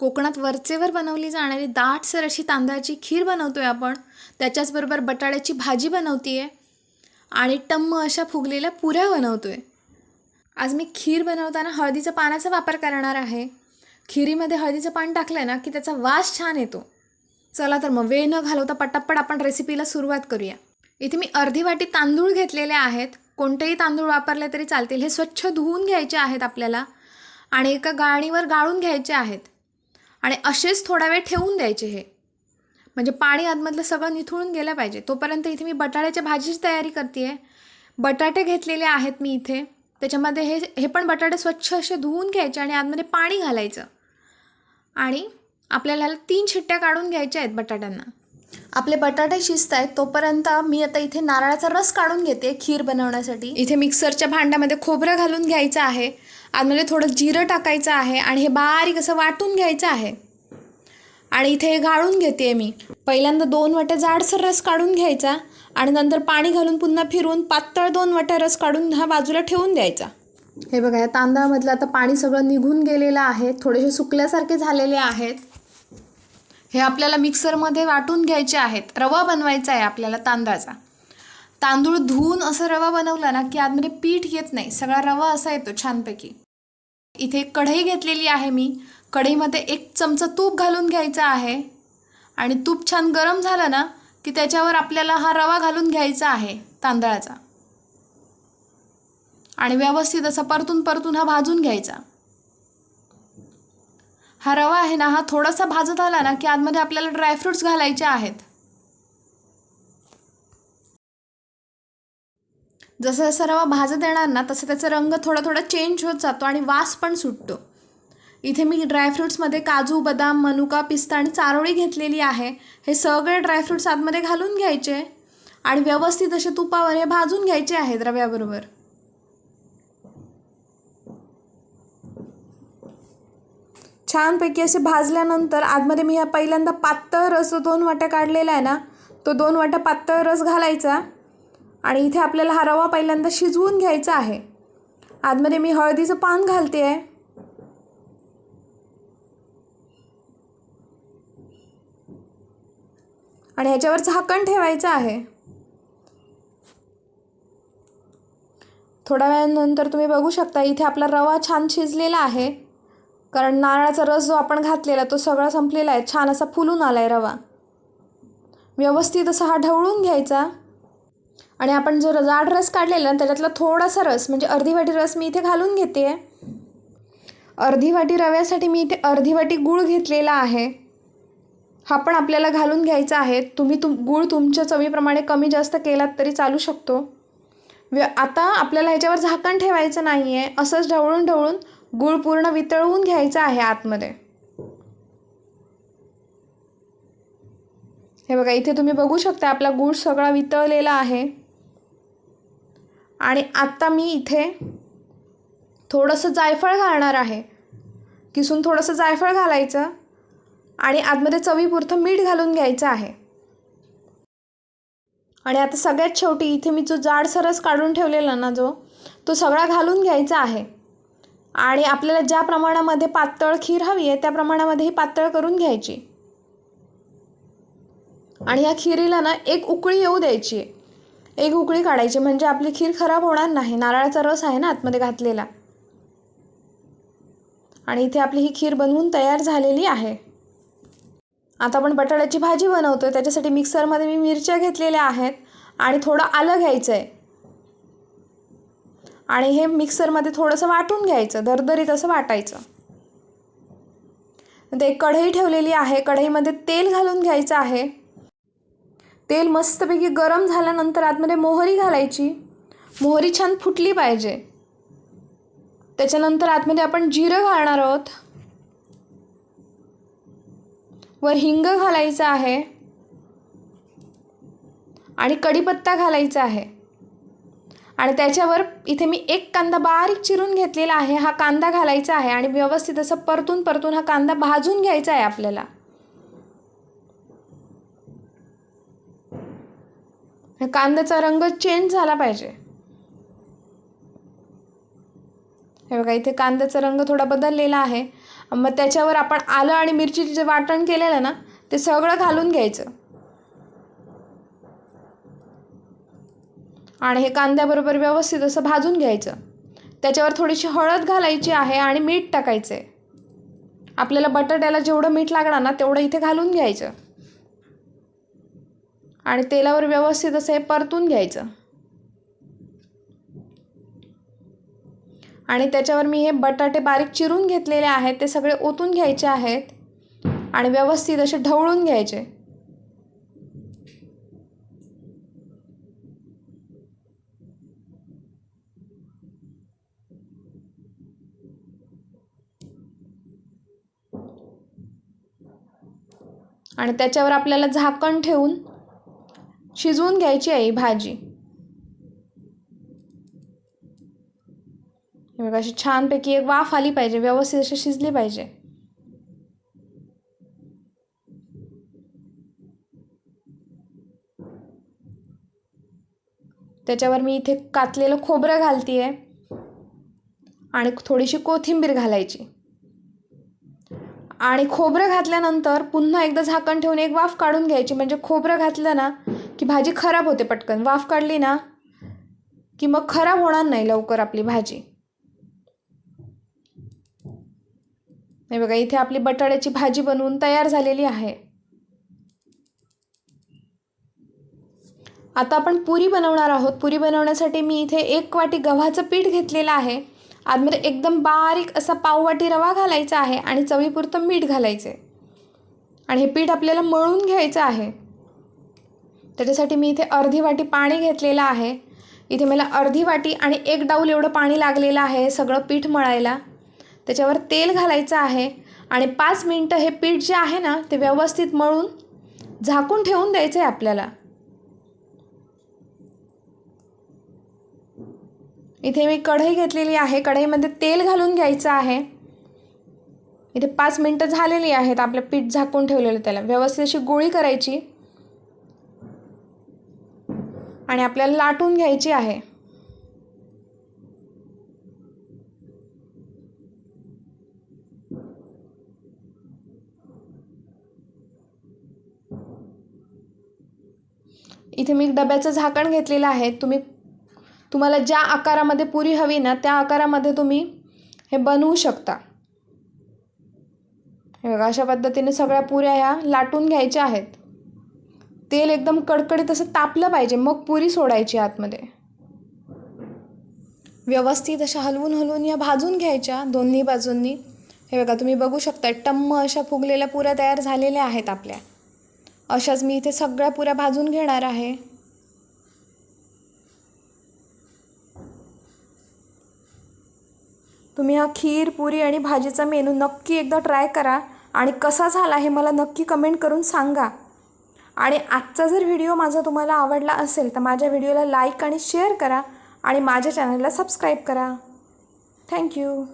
कोकणात वरचेवर बनवली जाणारी दाटसर अशी तांदळाची खीर बनवतोय आपण. त्याच्याचबरोबर बटाट्याची भाजी बनवतीये. आणि टम्म अशा फुगलेल्या पुऱ्या बनवतोय. आज मी खीर बनवताना हळदीच्या पानाचा वापर करणार आहे. खिरीमध्ये हळदीचं पान टाकलं ना की त्याचा वास छान येतो. चला तर मग वेळ न घालवता पटापट आपण रेसिपीला सुरुवात करूया. इथे मी अर्धी वाटी तांदूळ घेतलेले आहेत. कोणतेही तांदूळ वापरले तरी चालतील. हे स्वच्छ धुवून घ्यायचे आहेत आपल्याला. आणि एका गाळणीवर गाळून घ्यायचे आहेत. आणि असेच थोडा वेळ ठेवून द्यायचे हे. म्हणजे पाणी आतमधलं सगळं निथळून गेलं पाहिजे. तोपर्यंत इथे मी बटाट्याच्या भाजीची तयारी करते आहे बटाटे घेतलेले आहेत मी इथे. त्याच्यामध्ये हे हे पण बटाटे स्वच्छ असे धुवून घ्यायचे आणि आतमध्ये पाणी घालायचं. आणि आपल्याला तीन शिट्ट्या काढून घ्यायच्या आहेत बटाट्यांना. आपले बटाटे शिजत आहेत तोपर्यंत मी आता इथे नारळाचा रस काढून घेते खीर बनवण्यासाठी. इथे मिक्सरच्या भांड्यामध्ये खोबरं घालून घ्यायचं आहे. आतमध्ये थोडं जिरं टाकायचं आहे आणि हे बारीक असं वाटून घ्यायचं आहे. आणि इथे हे गाळून घेते मी. पहिल्यांदा दोन वाट्या जाडसर रस काढून घ्यायचा आणि नंतर पाणी घालून पुन्हा फिरवून पातळ दोन वाट्या रस काढून हा बाजूला ठेवून द्यायचा. हे बघा या तांदळामधलं आता पाणी सगळं निघून गेलेलं आहे. थोडेसे सुकल्यासारखे झालेले आहेत. हे आपल्याला मिक्सरमध्ये वाटून घ्यायचे आहेत. रवा बनवायचा आहे आपल्याला तांदळाचा. तांदूळ धुवून असं रवा बनवला ना की आतमध्ये पीठ येत नाही. सगळा रवा असा येतो छानपैकी. इथे कढई घेतलेली आहे मी. कढईमध्ये एक चमचा तूप घालून घ्यायचा आहे. आणि तूप छान गरम झालं ना की त्याच्यावर आपल्याला हा रवा घालून घ्यायचा आहे तांदळाचा. आणि व्यवस्थित असा परतून परतून हा भाजून घ्यायचा. हा रवा आहे ना हा थोडासा भाजत आला ना की आतमध्ये आपल्याला ड्रायफ्रुट्स घालायचे आहेत. जसं जसं रवा भाजत येणार ना तसं त्याचा रंग थोडा थोडा चेंज होत जातो आणि वास पण सुटतो. इथे मी ड्रायफ्रुट्समध्ये काजू बदाम मनुका पिस्ता आणि चारोळी घेतलेली आहे. हे सगळे ड्रायफ्रुट्स आतमध्ये घालून घ्यायचे आणि व्यवस्थित असे तुपावर हे भाजून घ्यायचे आहेत रव्याबरोबर. छानपैकी असे भाजल्यानंतर आतमध्ये मी ह्या पहिल्यांदा पातळ रस जो दोन वाट्या काढलेला आहे ना तो दोन वाट्या पातळ रस घालायचा. आणि इथे आपल्याला हा रवा पहिल्यांदा शिजवून घ्यायचा आहे. आतमध्ये मी हळदीचं पान घालते आहे आणि ह्याच्यावर झाकण ठेवायचं आहे. थोड्या वेळानंतर तुम्ही बघू शकता इथे आपला रवा छान शिजलेला आहे. कारण नारळाचा रस जो आपण घातलेला तो सगळा संपलेला आहे. छान असा फुलून आला आहे रवा. व्यवस्थित असा हा ढवळून घ्यायचा. आणि आपण जो जाड रस काढलेला ना त्याच्यातला थोडासा रस म्हणजे अर्धी वाटी रस मी इथे घालून घेते. अर्धी वाटी रव्यासाठी मी इथे अर्धी वाटी गूळ घेतलेला आहे. हा पण आपल्याला घालून घ्यायचा आहे. तुम्ही तुम गूळ तुमच्या चवीप्रमाणे कमी जास्त केलात तरी चालू शकतो. व्य आता आपल्याला ह्याच्यावर झाकण ठेवायचं नाही आहे असंच ढवळून ढवळून गूळ पूर्ण वितळवून घ्यायचा आहे आतमध्ये. हे बघा इथे तुम्ही बघू शकता आपला गूळ सगळा वितळलेला आहे. आणि आत्ता मी इथे थोडंसं जायफळ घालणार आहे. किसून थोडंसं जायफळ घालायचं आणि आतमध्ये चवीपुरतं मीठ घालून घ्यायचं आहे. आणि आता सगळ्यात शेवटी इथे मी जो जाड सरस काढून ठेवलेला ना जो तो सगळा घालून घ्यायचा आहे. आणि आपल्याला ज्या प्रमाणामध्ये पातळ खीर हवी आहे त्या प्रमाणामध्ये ही पातळ करून घ्यायची. आणि या खिरीला ना एक उकळी येऊ द्यायची आहे. एक उकळी काढायची म्हणजे आपली खीर खराब होणार नाही. नारळाचा रस आहे ना आतमध्ये घातलेला. आणि इथे आपली ही खीर बनवून तयार झालेली आहे. आता आपण बटाट्याची भाजी बनवतो आहे त्याच्यासाठी मिक्सरमध्ये मी मिरच्या घेतलेल्या आहेत आणि थोडं आलं घ्यायचं आहे आणि हे मिक्सरमध्ये थोडंसं वाटून घ्यायचं. दरदरीत असं वाटायचं. ते कढई ठेवलेली आहे. कढईमध्ये तेल घालून घ्यायचं आहे. तेल मस्तपैकी गरम झाल्यानंतर आतमध्ये मोहरी घालायची. मोहरी छान फुटली पाहिजे. त्याच्यानंतर आतमध्ये आपण जिरं घालणार आहोत. वर हिंग घालायचं आहे. आणि कढीपत्ता घालायचा आहे. आणि त्याच्यावर इथे मी एक कांदा बारीक चिरून घेतलेला आहे. हा कांदा घालायचा आहे आणि व्यवस्थित असं परतून परतून हा कांदा भाजून घ्यायचा आहे आपल्याला. कांद्याचा रंग चेंज झाला पाहिजे. हे बघा इथे कांद्याचा रंग थोडा बदललेला आहे. मग त्याच्यावर आपण आलं आणि मिरचीचे जे वाटण केलेलं ना ते सगळं घालून घ्यायचं. आणि हे कांद्याबरोबर व्यवस्थित असं भाजून घ्यायचं. त्याच्यावर थोडीशी हळद घालायची आहे आणि मीठ टाकायचं आहे आपल्याला बटाट्याला जेवढं मीठ लागणार ना तेवढं इथे घालून घ्यायचं. आणि तेलावर व्यवस्थित असं हे परतून घ्यायचं. आणि त्याच्यावर मी हे बटाटे बारीक चिरून घेतलेले आहेत ते सगळे ओतून घ्यायचे आहेत आणि व्यवस्थित असे ढवळून घ्यायचे. आणि त्याच्यावर आपल्याला झाकण ठेवून शिजवून घ्यायची आहे भाजी. बघा अशी छानपैकी एक वाफ आली पाहिजे व्यवस्थित अशी शिजली पाहिजे. त्याच्यावर मी इथे कातलेलं खोबरं घालते आहे आणि थोडीशी कोथिंबीर घालायची. आणि खोबरं घातल्यानंतर पुन्हा एकदा झाकण ठेवून एक वाफ काढून घ्यायची. म्हणजे खोबरं घातलं ना की भाजी खराब होते पटकन. वाफ काढली ना की मग खराब होणार नाही लवकर आपली भाजी. नाही बघा इथे आपली बटाट्याची भाजी बनवून तयार झालेली आहे. आता आपण पुरी बनवणार आहोत. पुरी बनवण्यासाठी मी इथे एक वाटी गव्हाचं पीठ घेतलेलं आहे. आतमध्ये एकदम बारीक असा पाववाटी रवा घालायचा आहे आणि चवीपुरतं मीठ घालायचं आहे आणि हे पीठ आपल्याला मळून घ्यायचं आहे. त्याच्यासाठी मी इथे अर्धी वाटी पाणी घेतलेलं आहे. इथे मला अर्धी वाटी आणि एक डाऊल एवढं पाणी लागलेलं आहे सगळं पीठ मळायला. त्याच्यावर तेल घालायचं आहे आणि पाच मिनटं हे पीठ जे आहे ना ते व्यवस्थित मळून झाकून ठेवून द्यायचं आहे आपल्याला. इथे मी कढई घेतलेली आहे. कढईमध्ये तेल घालून घ्यायचं आहे. इथे पाच मिनटं झालेली आहेत आपलं पीठ झाकून ठेवलेलं त्याला. व्यवस्थित अशी गोळी करायची. आणि आपल्याला लाटून घ्यायची आहे. इथे मी डब्याचं झाकण घेतलेलं आहे. तुम्ही तुम्हाला ज्या आकारामध्ये पुरी हवी ना त्या आकारामध्ये तुम्ही हे बनवू शकता. हे बघा अशा पद्धतीने सगळ्या पुऱ्या ह्या लाटून घ्यायच्या आहेत. तेल एकदम कडकडीत असं तापलं पाहिजे मग पुरी सोडायची आतमध्ये. व्यवस्थित अशा हलवून हलवून या भाजून घ्यायच्या दोन्ही बाजूंनी. हे बघा तुम्ही बघू शकता टम्म अशा फुगलेल्या पुऱ्या तयार झालेल्या आहेत आपल्या. अशाच मी इथे सगळ्या पुऱ्या भाजून घेणार आहे. तुम्ही हा खीर पुरी आणि भाजीचा मेनू नक्की एकदा ट्राय करा आणि कसा झाला हे मला नक्की कमेंट करून सांगा. आणि आजचा जर व्हिडिओ माझा तुम्हाला आवडला असेल तर माझ्या व्हिडिओला लाईक आणि शेअर करा आणि माझ्या चॅनलला सबस्क्राईब करा. थँक्यू